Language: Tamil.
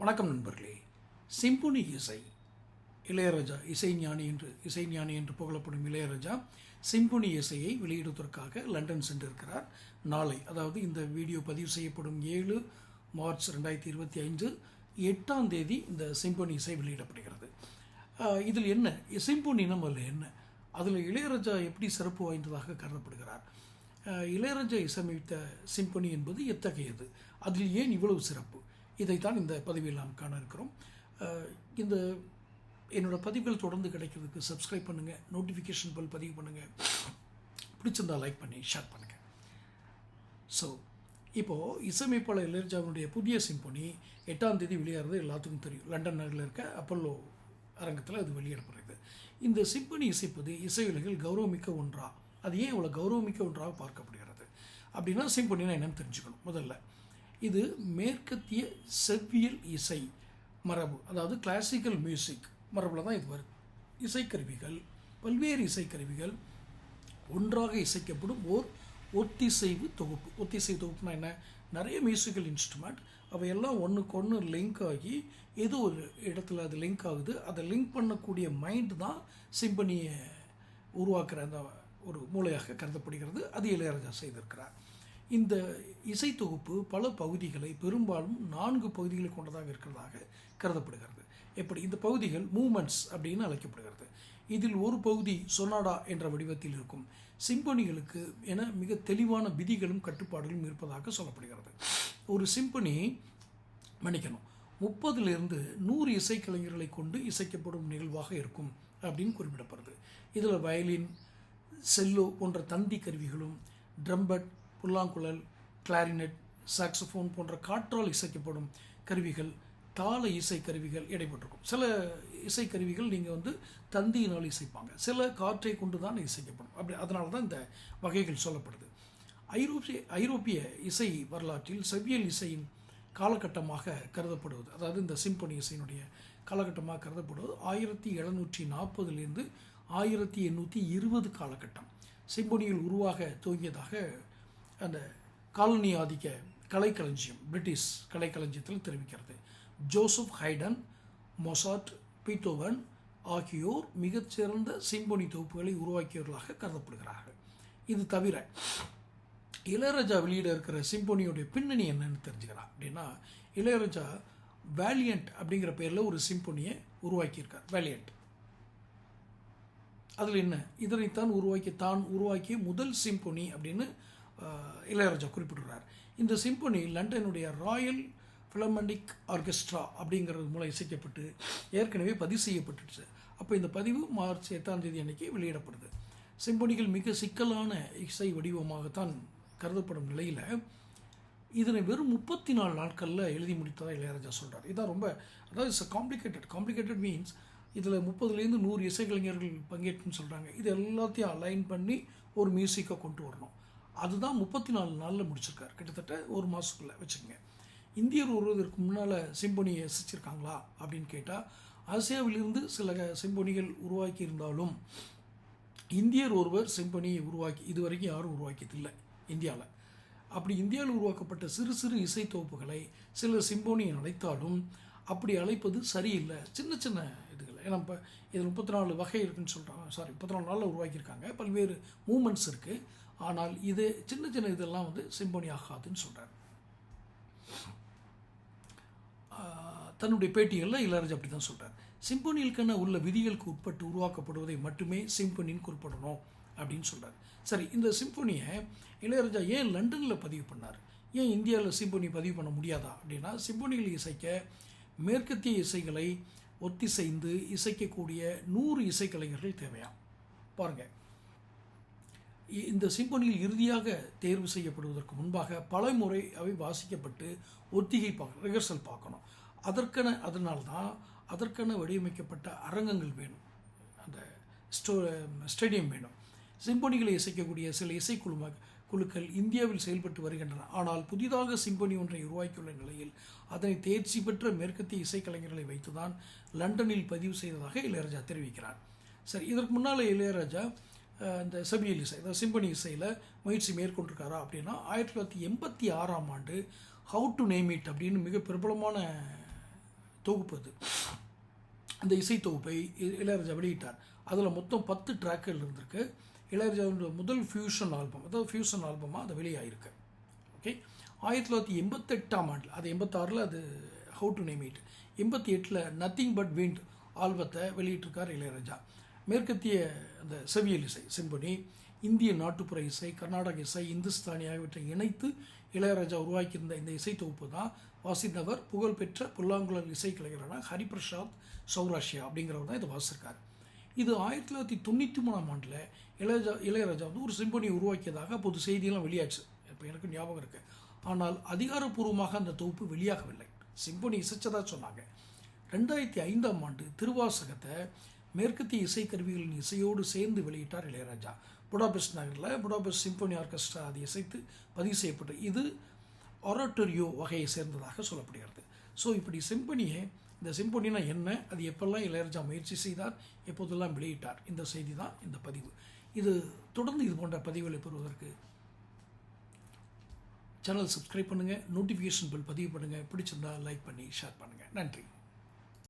வணக்கம் நண்பர்களே. சிம்பொனி இசை இளையராஜா இசைஞானி என்று இசைஞானி என்று புகழப்படும் இளையராஜா சிம்பொனி இசையை வெளியிடுவதற்காக லண்டன் சென்றிருக்கிறார். நாளை அதாவது இந்த வீடியோ பதிவு செய்யப்படும் ஏழு மார்ச் ரெண்டாயிரத்தி இருபத்தி ஐந்து எட்டாம் தேதி இந்த சிம்பொனி இசை வெளியிடப்படுகிறது. இதில் என்ன? சிம்பொனினம் அல்ல என்ன? அதில் இளையராஜா எப்படி சிறப்பு வாய்ந்ததாக கருதப்படுகிறார்? இளையராஜா இசையமைத்த சிம்பொனி என்பது எத்தகையது? அதில் ஏன் இவ்வளவு சிறப்பு? இதைத்தான் இந்த பதிவில் நாம் காண இருக்கிறோம். இந்த என்னோடய பதிவுகள் தொடர்ந்து கிடைக்கிறதுக்கு சப்ஸ்கிரைப் பண்ணுங்கள் நோட்டிஃபிகேஷன் பெல் பதிவு பண்ணுங்கள் பிடிச்சிருந்தா லைக் பண்ணி ஷேர் பண்ணுங்கள் ஸோ இப்போது இசையமைப்பாளர் இளையராஜாவினுடைய புதிய சிம்பொனி எட்டாம் தேதி வெளியாகிறது எல்லாத்துக்கும் தெரியும். லண்டன் நகரில் இருக்க அப்பல்லோ அரங்கத்தில் அது வெளியிடப்படுகிறது. இந்த சிம்பொனி இசைப்பது இசையுலகில் கௌரவமிக்க ஒன்றா? அது ஏன் இவ்வளோ கௌரவமிக்க ஒன்றாக பார்க்கப்படுகிறது? அப்படின்னா சிம்பொனினா என்னென்னு தெரிஞ்சுக்கணும் முதல்ல. இது மேற்கத்திய செவ்வியல் இசை மரபு அதாவது கிளாசிக்கல் மியூசிக் மரபில் தான் இது வருது. இசைக்கருவிகள் பல்வேறு இசைக்கருவிகள் ஒன்றாக இசைக்கப்படும் ஓர் ஒத்திசைவு தொகுப்பு. ஒத்திசைவு தொகுப்புனா என்ன? நிறைய மியூசிக்கல் இன்ஸ்ட்ருமெண்ட் அவையெல்லாம் ஒன்றுக்கு ஒன்று லிங்க் ஆகி ஏதோ ஒரு இடத்துல அது லிங்க் ஆகுது. அதை லிங்க் பண்ணக்கூடிய மைண்ட் தான் சிம்பனியை உருவாக்குற அந்த ஒரு மூளையாக கருதப்படுகிறது. அது இளையராஜா செய்திருக்கிறார். இந்த இசை தொகுப்பு பல பகுதிகளை பெரும்பாலும் நான்கு பகுதிகளை கொண்டதாக இருக்கிறதாக கருதப்படுகிறது. எப்படி? இந்த பகுதிகள் மூமெண்ட்ஸ் அப்படின்னு அழைக்கப்படுகிறது. இதில் ஒரு பகுதி சொனாடா என்ற வடிவத்தில் இருக்கும். சிம்பனிகளுக்கு என மிக தெளிவான விதிகளும் கட்டுப்பாடுகளும் இருப்பதாக சொல்லப்படுகிறது. ஒரு சிம்பனி மன்னிக்கணும். முப்பதிலிருந்து நூறு இசைக்கலைஞர்களை கொண்டு இசைக்கப்படும் நிகழ்வாக இருக்கும் அப்படின்னு குறிப்பிடப்படுது. இதில் வயலின் செல்லோ போன்ற தந்தி கருவிகளும் ட்ரம்பட் புல்லாங்குழல் கிளாரினட் சாக்ஸோஃபோன் போன்ற காற்றால் இசைக்கப்படும் கருவிகள் தாள இசை கருவிகள் இடைப்பட்டிருக்கும். சில இசைக்கருவிகள் நீங்கள் வந்து தந்தியினால் இசைப்பாங்க. சில காற்றை கொண்டு தான் இசைக்கப்படும். அப்படி அதனால தான் இந்த வகைகள் சொல்லப்படுது. ஐரோப்பிய ஐரோப்பிய இசை வரலாற்றில் செவ்வியல் இசையின் காலகட்டமாக கருதப்படுவது அதாவது இந்த சிம்பொனி இசையினுடைய காலகட்டமாக கருதப்படுவது ஆயிரத்தி எழுநூற்றி நாற்பதுலேருந்து ஆயிரத்தி எண்ணூற்றி இருபது காலகட்டம். சிம்பொனியில் உருவாக துவங்கியதாக அந்த காலனி ஆதிக்க கலைக்களஞ்சியம் பிரிட்டிஷ் கலைக்களஞ்சியத்தில் தெரிவிக்கிறது. ஜோசப் ஹைடன் மொசாட் பீட்டோவன் ஆகியோர் மிகச்சிறந்த சிம்பொனி தொகுப்புகளை உருவாக்கியவர்களாக கருதப்படுகிறார்கள். இது தவிர இளையராஜா வெளியிட இருக்கிற சிம்பொனியோடைய பின்னணி என்னன்னு தெரிஞ்சுக்கலாம். அப்படின்னா இளையராஜா வேலியண்ட் அப்படிங்கிற பேரில் ஒரு சிம்பொனியை உருவாக்கியிருக்கார். வேலியண்ட் அதில் என்ன? இதனைத்தான் உருவாக்கி தான் உருவாக்கிய முதல் சிம்பொனி அப்படின்னு இளையராஜா குறிப்பிடுறார். இந்த சிம்பொனி லண்டனுடைய ராயல் ஃபிலமெண்டிக் ஆர்கெஸ்ட்ரா அப்படிங்கிறது மூலம் இசைக்கப்பட்டு ஏற்கனவே பதிவு செய்யப்பட்டுச்சு. அப்போ இந்த பதிவு மார்ச் எட்டாம் தேதி அன்னைக்கு வெளியிடப்படுது. சிம்பொனிகள் மிக சிக்கலான இசை வடிவமாகத்தான் கருதப்படும் நிலையில் இதனை வெறும் முப்பத்தி நாலு நாட்களில் எழுதி முடித்ததாக இளையராஜா சொல்கிறார் இதான் ரொம்ப அதாவது இட்ஸ் காம்ப்ளிகேட்டட் காம்ப்ளிகேட்டட் மீன்ஸ் இதில் முப்பதுலேருந்து நூறு இசைக்கலைஞர்கள் பங்கேற்றுன்னு சொல்கிறாங்க இது எல்லாத்தையும் அலைன் பண்ணி ஒரு மியூசிக்கை கொண்டு வரணும். அதுதான் முப்பத்தி நாலு நாளில் முடிச்சிருக்கார். கிட்டத்தட்ட ஒரு மாதத்துக்குள்ளே வச்சுக்கோங்க. இந்தியர் ஒருவதற்கு முன்னால் சிம்பொனியை ரசிச்சிருக்காங்களா அப்படின்னு கேட்டால் ஆசியாவிலிருந்து சில சிம்பொனிகள் உருவாக்கி இருந்தாலும் இந்தியர் ஒருவர் சிம்பொனியை உருவாக்கி இதுவரைக்கும் யாரும் உருவாக்கியதில்லை இந்தியாவில் அப்படி இந்தியாவில் உருவாக்கப்பட்ட சிறு சிறு இசைத்தொகுப்புகளை சில சிம்போனி அழைத்தாலும் அப்படி அழைப்பது சரியில்லை. சின்ன சின்ன இதுகள். ஏன்னா இப்போ இதில் முப்பத்தி நாலு வகை இருக்குன்னு சொல்கிறாங்க சாரி முப்பத்தி நாலு நாளில் உருவாக்கியிருக்காங்க. பல்வேறு மூமெண்ட்ஸ் இருக்குது ஆனால் இது சின்ன சின்ன இதெல்லாம் வந்து சிம்பொனி ஆகாதுன்னு சொல்கிறார் தன்னுடைய பேட்டிகளில் இளையராஜா அப்படி தான் சொல்கிறார் சிம்பொனிகளுக்கென உள்ள விதிகளுக்கு உட்பட்டு உருவாக்கப்படுவதை மட்டுமே சிம்பொனின்னு குறிப்பிடணும் அப்படின்னு சொல்கிறார் சரி இந்த சிம்பொனியை இளையராஜா ஏன் லண்டனில் பதிவு பண்ணார்? ஏன் இந்தியாவில் சிம்பொனி பதிவு பண்ண முடியாதா? அப்படின்னா சிம்பொனிகள் இசைக்க மேற்கத்திய இசைகளை ஒத்திசைந்து இசைக்கக்கூடிய நூறு இசைக்கலைஞர்கள் தேவையாம். பாருங்கள் இந்த சிம்பொனியில் இறுதியாக தேர்வு செய்யப்படுவதற்கு முன்பாக பல முறை அவை வாசிக்கப்பட்டு ஒத்திகை பார்க்க ரிஹர்சல் பார்க்கணும். அதற்கென அதனால்தான் அதற்கென வடிவமைக்கப்பட்ட அரங்கங்கள் வேணும். அந்த ஸ்டோ ஸ்டேடியம் வேணும். சிம்பொனிகளை இசைக்கக்கூடிய சில இசைக்குழு குழுக்கள் இந்தியாவில் செயல்பட்டு வருகின்றன. ஆனால் புதிதாக சிம்பொனி ஒன்றை உருவாக்கியுள்ள நிலையில் அதனை தேர்ச்சி பெற்ற மேற்கத்திய இசைக்கலைஞர்களை வைத்துதான் லண்டனில் பதிவு செய்ததாக இளையராஜா தெரிவிக்கிறார். சரி இதற்கு முன்னால் இளையராஜா இந்த செவியல் இசை அதாவது சிம்பனி இசையில் முயற்சி மேற்கொண்டிருக்காரா அப்படின்னா ஆயிரத்தி தொள்ளாயிரத்தி எண்பத்தி ஆறாம் ஆண்டு ஹவு டு நேம் இட் அப்படின்னு மிக பிரபலமான தொகுப்பு அது. அந்த இசை தொகுப்பை இளையராஜா வெளியிட்டார். அதில் மொத்தம் பத்து ட்ராக்குகள் இருந்திருக்கு. இளையராஜாவுடைய முதல் ஃபியூஷன் ஆல்பம் அதாவது ஃபியூஷன் ஆல்பமாக அது வெளியாகிருக்கு ஓகே ஆயிரத்தி தொள்ளாயிரத்தி எண்பத்தெட்டாம் ஆண்டில் அது எண்பத்தாறில் அது ஹவு டு நேம் இட் எண்பத்தி எட்டில் நத்திங் பட் விண்ட் ஆல்பத்தை வெளியிட்டிருக்கார் இளையராஜா. மேற்கத்திய அந்த செவியல் இசை சிம்பனி இந்திய நாட்டுப்புற இசை கர்நாடக இசை இந்துஸ்தானி ஆகியவற்றை இணைத்து இளையராஜா உருவாக்கியிருந்த இந்த இசை தொகுப்பு தான் வாசித்தவர் புகழ்பெற்ற புல்லாங்குழல் இசைக்கலைஞரான ஹரிபிரசாத் சௌராஷ்யா அப்படிங்கிறவர் தான் இதை வாசிச்சிருக்காரு. இது ஆயிரத்தி தொள்ளாயிரத்தி தொண்ணூற்றி மூணாம் ஆண்டில் இளையராஜா இளையராஜா வந்து ஒரு சிம்பனி உருவாக்கியதாக அப்போது செய்தியெல்லாம் வெளியாச்சு. இப்போ எனக்கு ஞாபகம் இருக்குது ஆனால் அதிகாரப்பூர்வமாக அந்த தொகுப்பு வெளியாகவில்லை. சிம்பனி இசைச்சதாக சொன்னாங்க. ரெண்டாயிரத்தி ஐந்தாம் ஆண்டு திருவாசகத்தை மேற்கத்திய இசைக்கருவிகளின் இசையோடு சேர்ந்து வெளியிட்டார் இளையராஜா. புடாபெஸ்ட் நகரில் புடாபெஸ்ட் சிம்பனி ஆர்கெஸ்ட்ரா அது இசைத்து பதிவு செய்யப்பட்டு இது ஒரட்டோரியோ வகையை சேர்ந்ததாக சொல்லப்படுகிறது. ஸோ இப்படி சிம்பனியை இந்த சிம்பனினா என்ன அது எப்பெல்லாம் இளையராஜா முயற்சி செய்தார் எப்போதெல்லாம் வெளியிட்டார் இந்த செய்தி தான் இந்த பதிவு. இது தொடர்ந்து இது போன்ற பதிவுகளை பெறுவதற்கு சேனல் சப்ஸ்கிரைப் பண்ணுங்கள் நோட்டிஃபிகேஷன் பில் பதிவு பண்ணுங்கள் பிடிச்சிருந்தா லைக் பண்ணி ஷேர் பண்ணுங்கள் நன்றி.